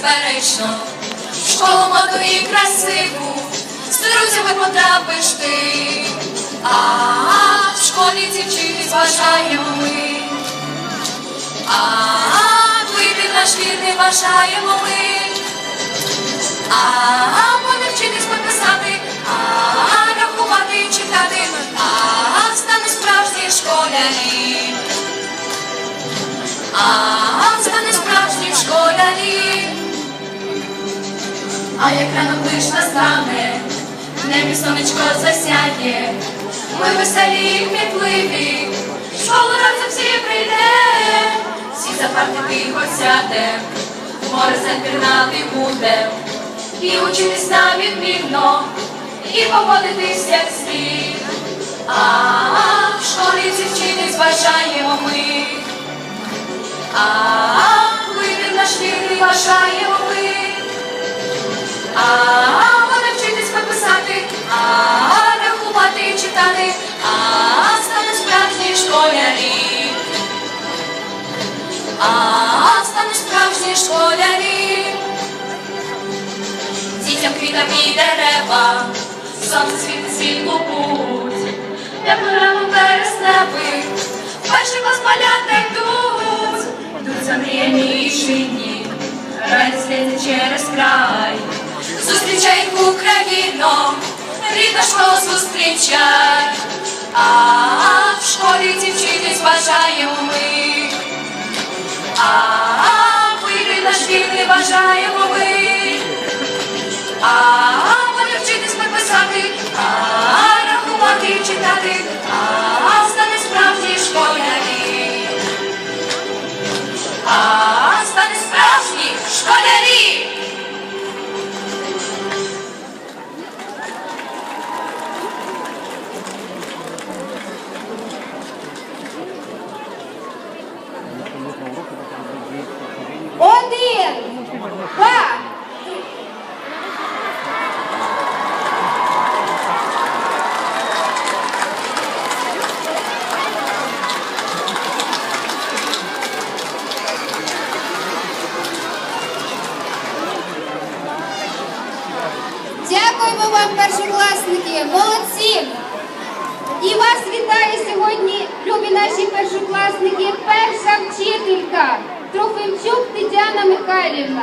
безперечно, школу моду і красиву, з друзями потрапиш ти, а в школі дівчини бажаємо ми, а вибір наш вірний бажаємо ми. А буде А як ранок лиш настане, небі сонечко засяє, ми веселі і кмітливі, в школу разом всі прийдем, всі за парти тихо сядем, в море запірнати будем, і учитись нам відмінно, і поводитись як слід. А в школі дівчини зважаємо ми. А наш вірний вважаємо ми. І дерева, сонце світить світло путь, тепло рано вересневий, перший клас малята йдуть, йдуть замріяні і шинні, радість через край. Зустрічай Україно, рідна школа зустрічай, а в школі дівчини зважаємо ми. А вибір наш вільний бажаємо. А вони вчитись ми а рахувати і читати, а стане справжні школярі. А стане справжні школярі. Вам, першокласники, молодці! І вас вітає сьогодні, любі наші першокласники, перша вчителька Трофимчук Тетяна Михайлівна.